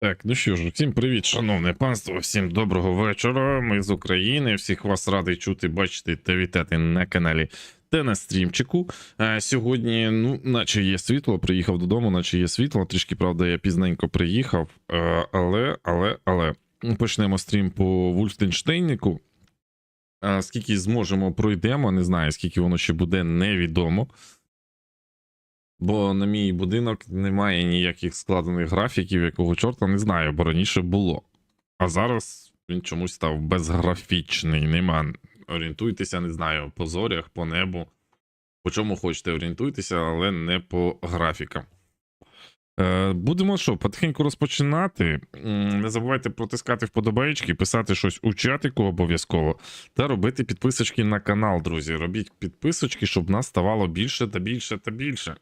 Так, ну що ж, всім привіт, шановне панство, всім доброго вечора. Ми з України. Всіх вас радий чути, бачити та вітати на каналі та на стрімчику. А сьогодні, ну, наче є світло, приїхав додому, наче є світло. Трішки, правда, я пізненько приїхав. Але, але, але почнемо стрім по Вульфтенштейнику. Скільки зможемо, пройдемо. Не знаю, скільки воно ще буде, невідомо. Бо на мій будинок немає ніяких складених графіків, якого чорта не знаю, бо раніше було. А зараз він чомусь став безграфічний. Нема. Орієнтуйтеся, не знаю, по зорях, по небу. По чому хочете орієнтуйтеся, але не по графікам. Е, будемо що, потихеньку розпочинати. Не забувайте протискати вподобаєчки, писати щось у чатику обов'язково та робити підписочки на канал, друзі. Робіть підписочки, щоб нас ставало більше та більше та більше.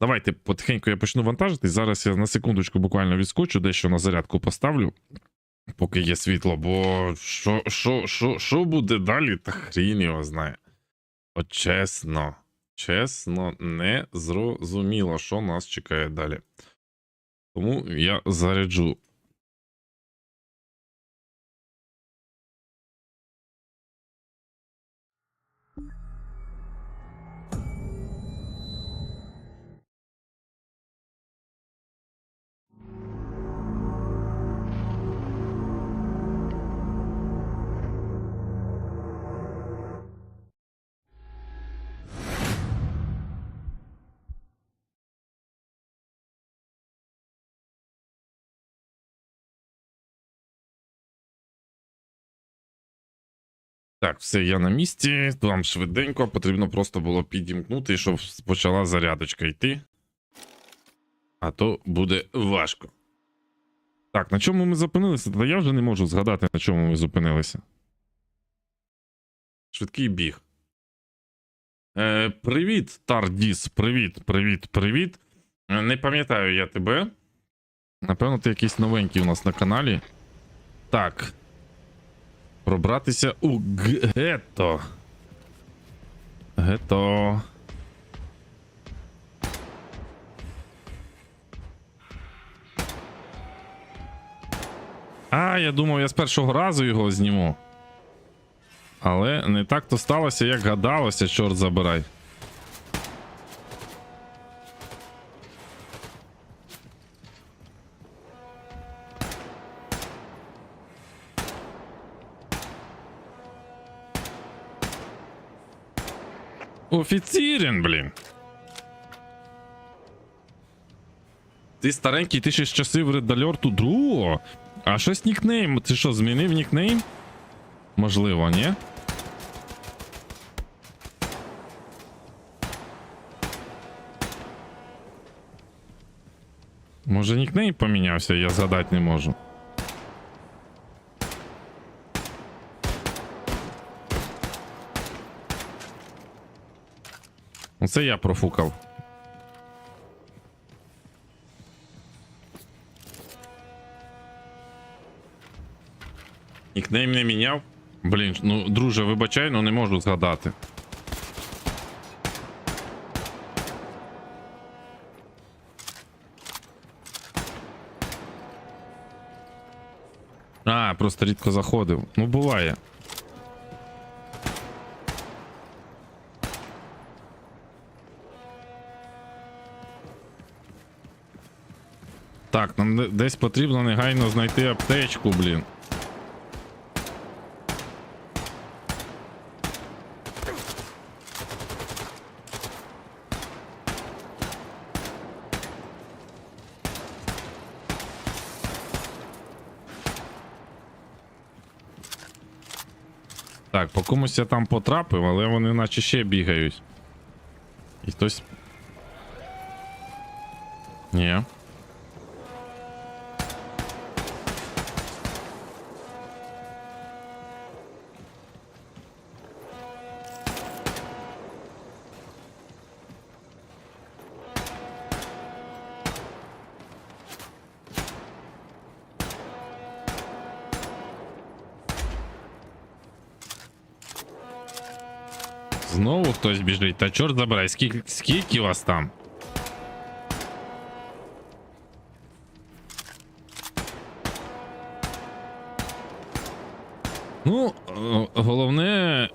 Давайте потихеньку я почну вантажитись. Зараз я на секундочку буквально відскочу, дещо на зарядку поставлю, поки є світло, бо що, що, що, що буде далі, та хрін його знає. От чесно, чесно, не зрозуміло, що нас чекає далі. Тому я заряджу. Так, все, я на місці. Там швиденько, потрібно просто було підімкнути, щоб почала зарядочка йти. А то буде важко. Так, на чому ми зупинилися? Та я вже не можу згадати, на чому ми зупинилися. Швидкий біг. Е, привіт, Тардіс. Привіт, привіт, привіт. Е, Не пам'ятаю я тебе. Напевно, ти якийсь новенький у нас на каналі. Так. Пробратися у гетто. Гетто. А, я думав, я з першого разу його зніму. Але не так то сталося, як гадалося, чорт забирай. Офіцірен, блін. Ти старенький, ти ще з часів редальорту другого. А щось нікнейм. Ти що, змінив нікнейм? Можливо, ні? Може нікнейм помінявся, я згадати не можу. Оце я профукав. Нікнейм не міняв? Блін, ну, друже, вибачай, ну не можу згадати. А, просто рідко заходив. Ну, буває. Так, нам десь потрібно негайно знайти аптечку, блін. Так, по комусь я там потрапив, але вони наче ще бігають. І хтось. Знову хтось біжить. Та чорт забирай, скільки скільки вас там? Ну, е, головне.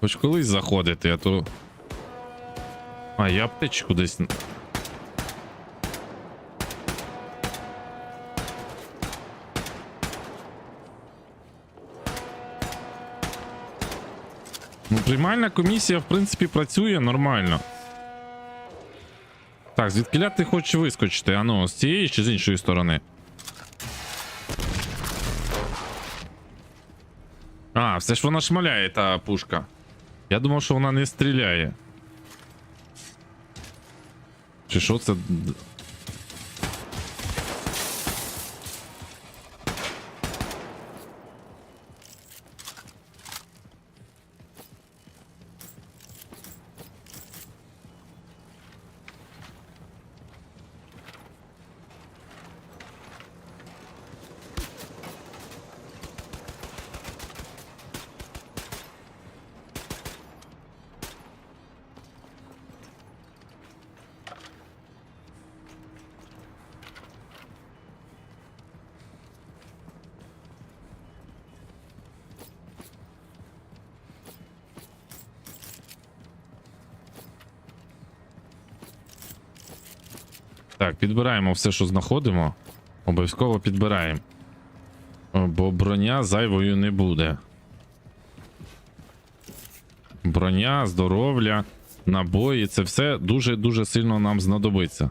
Хоч колись заходити, а то. А, я аптечку десь приймальна комісія, в принципі, працює нормально. Так, звідкиля ти хочеш вискочити? А ну, з цієї чи з іншої сторони? А, все ж вона шмаляє, та пушка. Я думав, що вона не стріляє. Чи що це? Так, підбираємо все, що знаходимо. Обов'язково підбираємо. Бо броня зайвою не буде. Броня, здоров'я, набої це все дуже-дуже сильно нам знадобиться.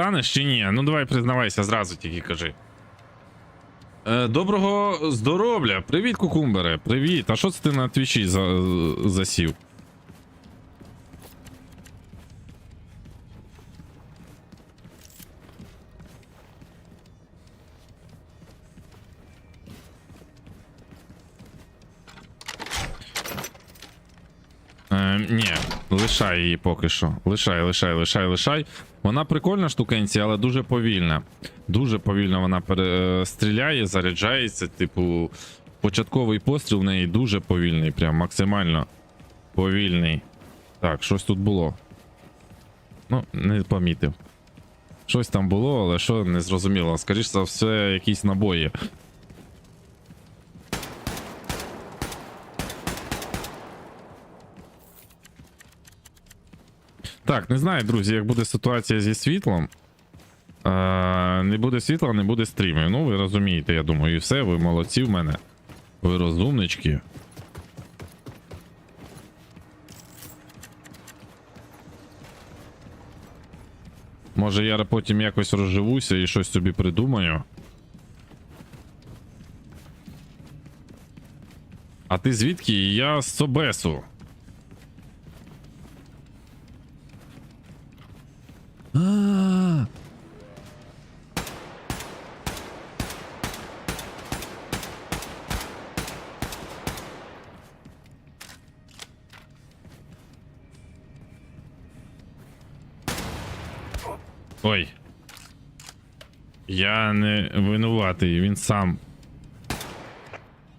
Ну чи ні? Ну давай признавайся, зразу тільки кажи. Е, доброго здоров'я! Привіт, кукумбере! Привіт! А що це ти на твічі за, засів? Ні, лишай її поки що. Лишай, лишай, лишай, лишай. Вона прикольна штукенція, але дуже повільна. Дуже повільно вона пере... е, стріляє, заряджається. Типу, початковий постріл в неї дуже повільний, прям максимально повільний. Так, щось тут було. Ну, не помітив. Щось там було, але що не зрозуміло. Скоріше за все, якісь набої. Так, не знаю, друзі, як буде ситуація зі світлом. Е, не буде світла, не буде стрімів. Ну, ви розумієте, я думаю, і все, ви молодці в мене. Ви розумнички. Може, я потім якось розживуся і щось собі придумаю. А ти звідки? Я з Собесу. Не винуватий, він сам.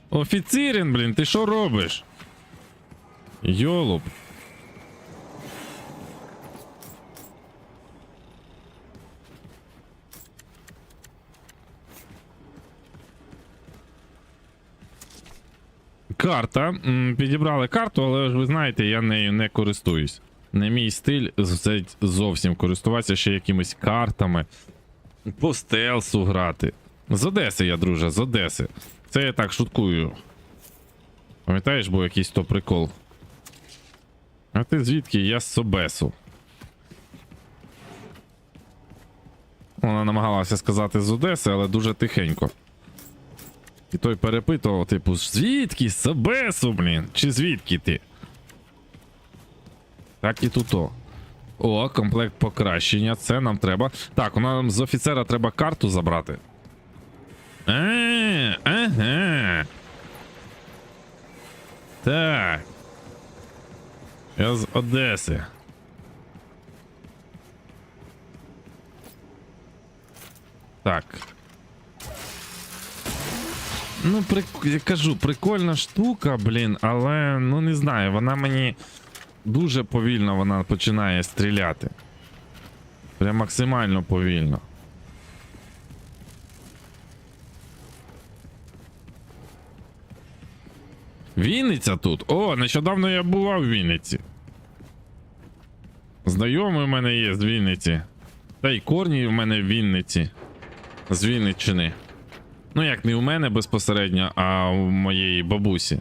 Офіцірин, блін, ти що робиш? Йолуп. Карта. Підібрали карту, але ж ви знаєте, я нею не користуюсь. Не мій стиль зовсім користуватися ще якимись картами. По стелсу грати. З Одеси я, друже, з Одеси. Це я так шуткую. Пам'ятаєш, був якийсь то прикол. А ти звідки? Я з Собесу. Вона намагалася сказати з Одеси, але дуже тихенько. І той перепитував, типу, звідки? З Собесу, блін? Чи звідки ти? Так і туто. О, о, комплект покращення. Це нам треба. Так, у нам з офіцера треба карту забрати. Е, а, ага. Так. Я з Одеси. Так. Ну, прик... я кажу, прикольна штука, блін, але ну не знаю, вона мені дуже повільно вона починає стріляти. Прям максимально повільно. Вінниця тут? О, нещодавно я бував в Вінниці. Знайомий в мене є з Вінниці. Та й корні в мене в Вінниці. З Вінниччини. Ну як не у мене безпосередньо, а у моєї бабусі.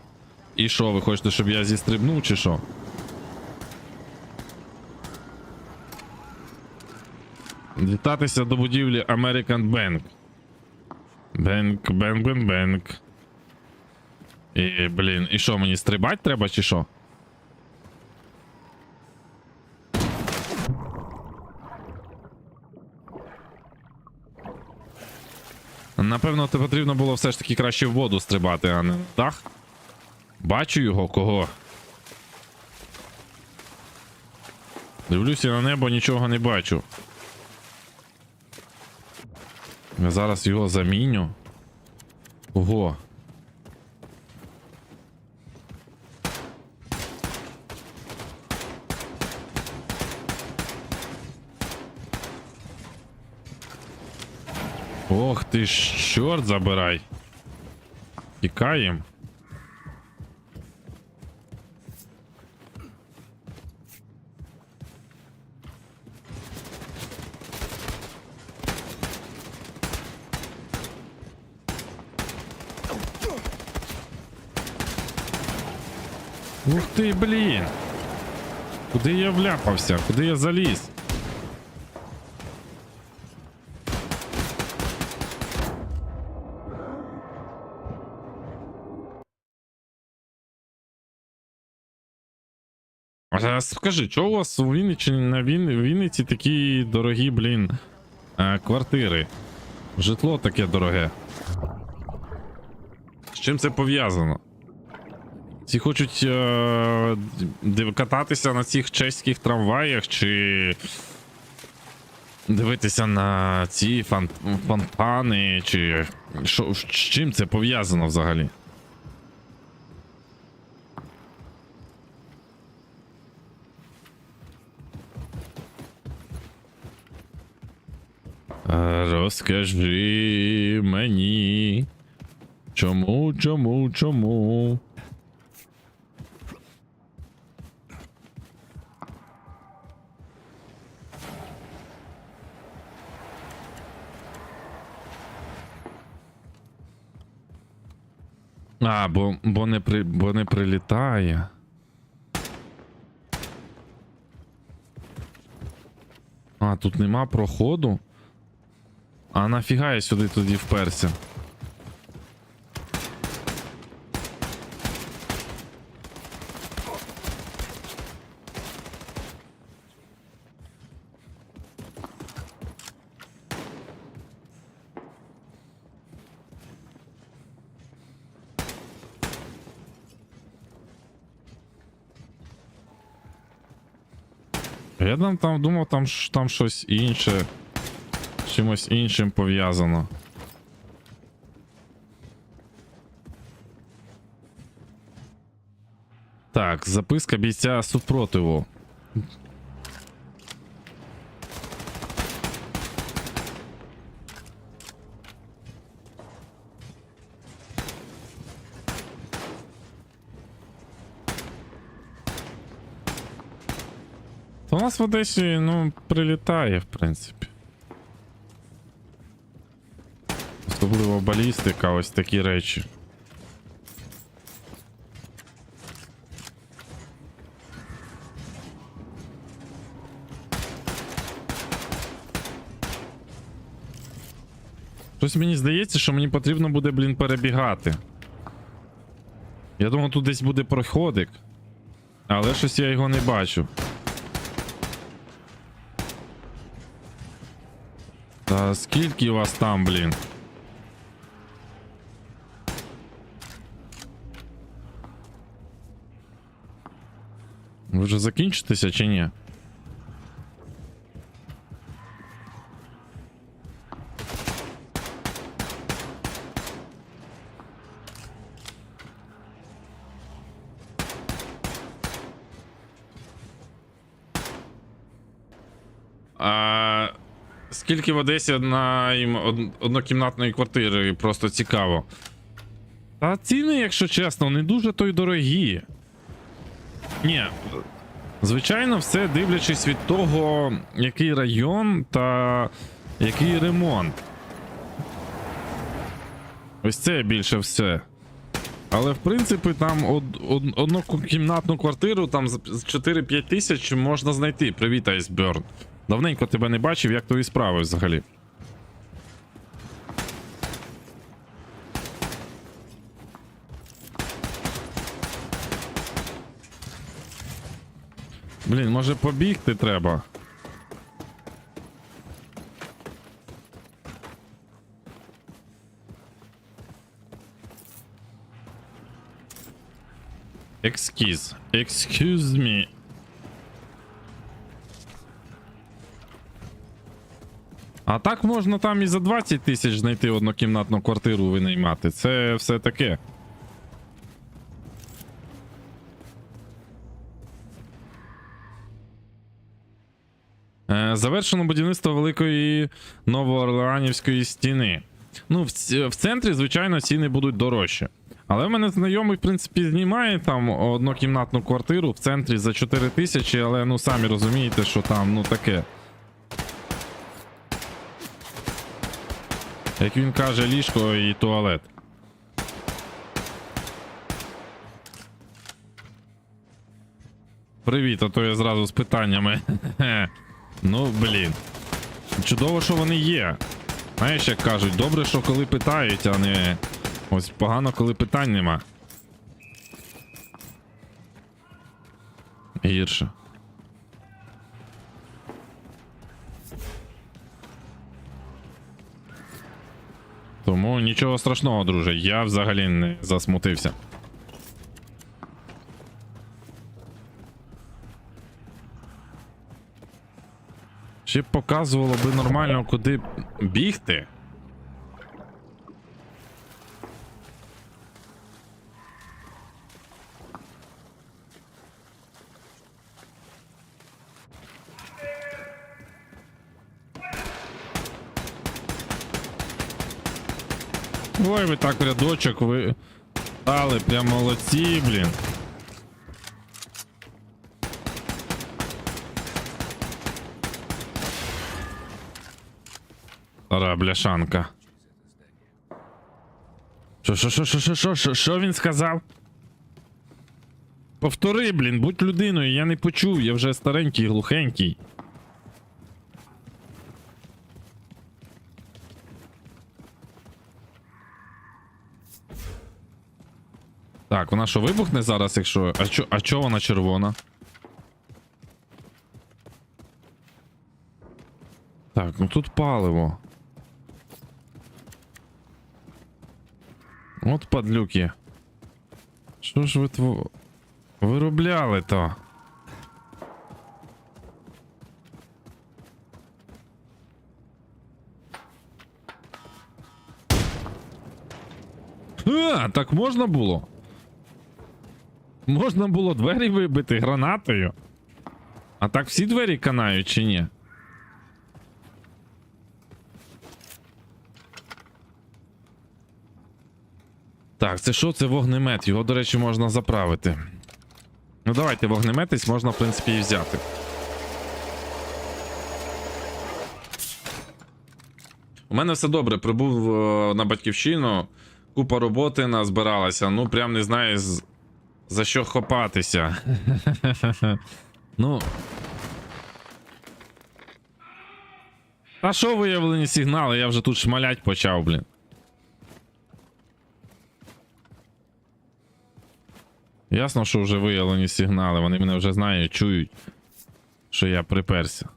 І що, ви хочете, щоб я зістрибнув, чи що? Дітатися до будівлі American Bank. Бенк, бенк, бенк, бенк. І, блін, і що, мені стрибати треба, чи що? Напевно, це потрібно було все ж таки краще в воду стрибати, а не дах. Бачу його кого. Дивлюся на небо, нічого не бачу. Я зараз його заміню. Ого. Ох ти ж, чорт забирай. Тікаєм. Ух ти, блін. Куди я вляпався? Куди я заліз? Скажи, чого у вас у Вінниці на Він... Вінниці такі дорогі, блін, е, квартири? Житло таке дороге. З чим це пов'язано? Всі хочуть е, кататися на цих чеських трамваях чи дивитися на ці фон... фонтани, чи що, з чим це пов'язано взагалі? Розкажи мені. Чому, чому, чому? А, бо, бо, не при, бо не прилітає. А, тут нема проходу. А нафіга я сюди тоді вперся? Я там, там думав, там, там щось інше. Чимось іншим пов'язано. Так, записка бійця супротиву. Нас в Одесі, ну, прилітає, в принципі. Особливо балістика, ось такі речі. Щось мені здається, що мені потрібно буде, блін, перебігати. Я думав, тут десь буде проходик. Але щось я його не бачу. Та скільки вас там, блін? Ви вже закінчитеся чи ні? А скільки в Одесі од- однокімнатної квартири, просто цікаво. Та ціни, якщо чесно, не дуже то й дорогі. Ні. Звичайно, все дивлячись від того, який район та який ремонт. Ось це більше все. Але в принципі там од, од, однокімнатну квартиру там з з 4-5 тисяч можна знайти. Привіт, Айсберн. Давненько тебе не бачив, як твої справи взагалі. Блін, може побігти треба. Excuse. Excuse me. А так можна там і за 20 тисяч знайти однокімнатну квартиру винаймати. Це все таке. Е, Завершено будівництво великої новоорлеанівської стіни. Ну, в, в центрі, звичайно, ціни будуть дорожчі. Але в мене знайомий, в принципі, знімає там однокімнатну квартиру в центрі за 4 тисячі, але ну самі розумієте, що там, ну таке. Як він каже, ліжко і туалет. Привіт, а то я зразу з питаннями. ну, блін. Чудово, що вони є. Знаєш, як кажуть, добре, що коли питають, а не. Ось погано, коли питань нема. Гірше. Нічого страшного, друже, я взагалі не засмутився. Ще б показувало би нормально, куди бігти. Ой, ви так рядочок ви стали, прям молодці, блін. Стара бляшанка. Що, що, що, що, що, що, що, що він сказав? Повтори, блін, будь людиною, я не почув, я вже старенький, глухенький. Так, вона що вибухне зараз, якщо. А чо, а чо вона червона? Так, ну тут паливо. От падлюки. Що ж ви тво... виробляли то? А, так можна було? Можна було двері вибити гранатою. А так всі двері канають чи ні? Так, це що? Це вогнемет. Його, до речі, можна заправити. Ну, давайте вогнеметись можна, в принципі, і взяти. У мене все добре. Прибув е, на батьківщину. Купа роботи назбиралася. Ну, прям не знаю з... за що хопатися. ну. Та що виявлені сигнали? Я вже тут шмалять почав, блін. Ясно, що вже виявлені сигнали, вони мене вже знають, чують, що я приперся.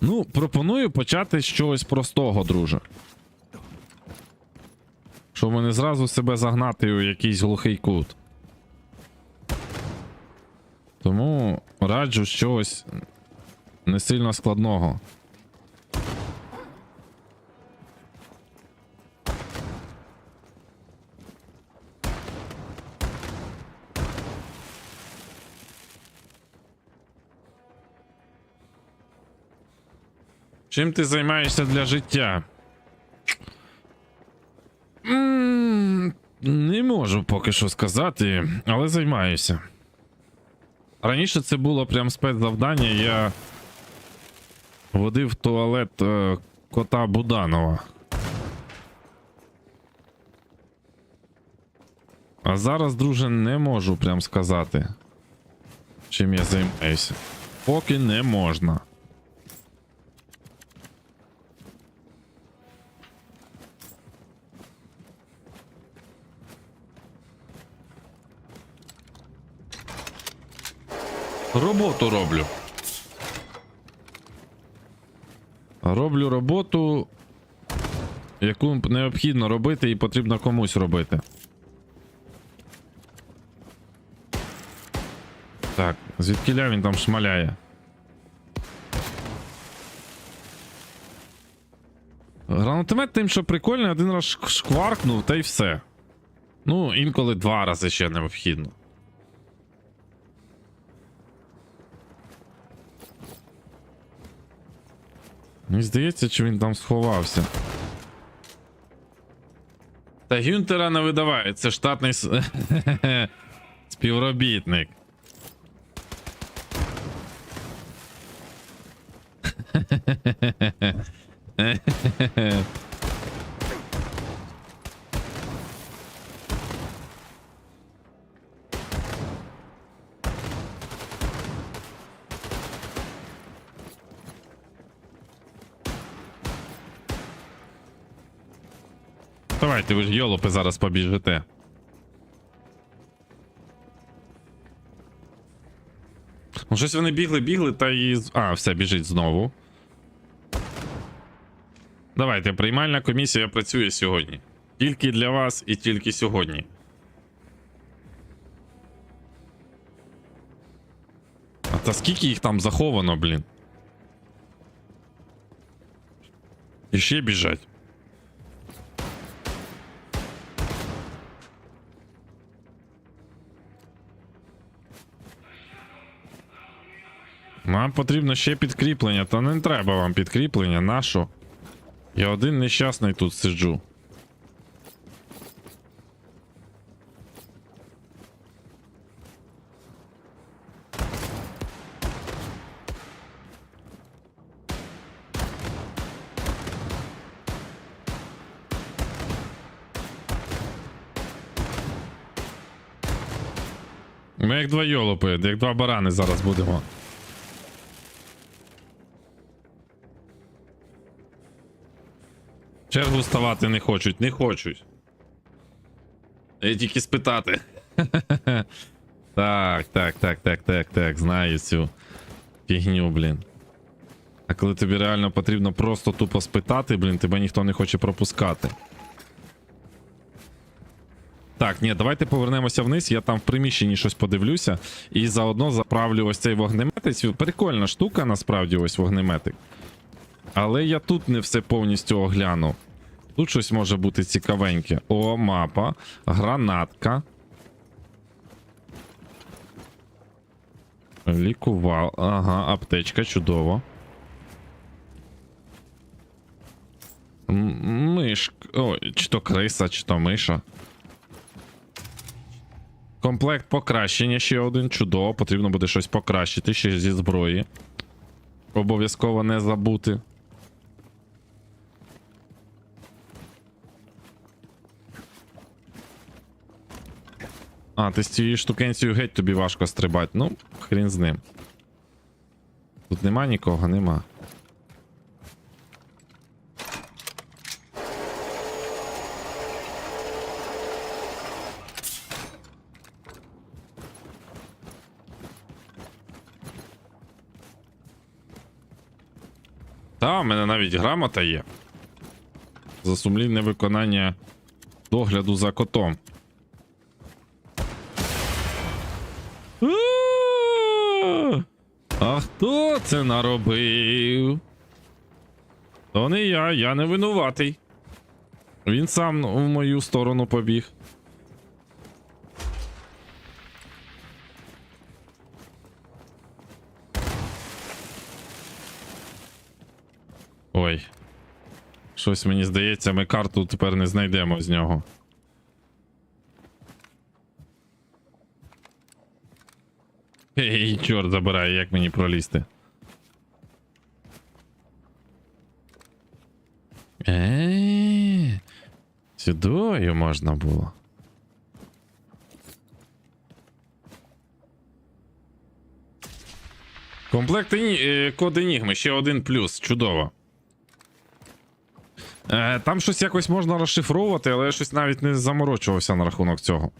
Ну, пропоную почати з чогось простого, друже. Щоб не зразу себе загнати у якийсь глухий кут. Тому раджу щось не сильно складного. Чим ти займаєшся для життя? Не можу поки що сказати, але займаюся. Раніше це було прям спецзавдання. Я водив туалет е, кота Буданова. А зараз, друже, не можу прям сказати, чим я займаюся. Поки не можна. Роботу роблю. Роблю роботу, яку необхідно робити і потрібно комусь робити. Так, звідкиля він там шмаляє. Гранатомет тим, що прикольний, один раз шкваркнув, та й все. Ну, інколи два рази ще необхідно. Мені здається, чи він там сховався. Та Гюнтера не видавай, це штатний співробітник. Давайте, ви ж йолопи зараз побіжите. Ну, щось вони бігли, бігли, та і. А, все, біжить знову. Давайте, приймальна комісія працює сьогодні. Тільки для вас і тільки сьогодні. А та скільки їх там заховано, блін? І ще біжать. Нам потрібно ще підкріплення, та не треба вам підкріплення, нащо? Я один нещасний тут сиджу. Ми як два йолопи, як два барани зараз будемо. Чергу ставати не хочуть, не хочуть. Я тільки спитати. Так, так, так, так, так, так, знаю цю фігню, блін. А коли тобі реально потрібно просто тупо спитати, блін, тебе ніхто не хоче пропускати. Так, ні, давайте повернемося вниз. Я там в приміщенні щось подивлюся. І заодно заправлю ось цей вогнеметець. Прикольна штука, насправді, ось вогнеметик. Але я тут не все повністю оглянув. Тут щось може бути цікавеньке. О, мапа, гранатка. Лікувал. Ага, аптечка, чудово. Мишк. Ой, чи то криса, чи то миша. Комплект покращення ще один. Чудово, потрібно буде щось покращити ще зі зброї. Обов'язково не забути. А, ти з цією штукенцією геть тобі важко стрибати. Ну, хрін з ним. Тут нема нікого, нема. Та, у мене навіть грамота є. За сумлінне виконання догляду за котом. А! А хто це наробив? То не я, я не винуватий. Він сам в мою сторону побіг. Ой. Щось мені здається, ми карту тепер не знайдемо з нього. Чорт забирай, як мені пролізти. Е, сюдою можна було. Комплект е, код Енігми, ще один плюс. Чудово. Е, там щось якось можна розшифровувати, але я щось навіть не заморочувався на рахунок цього.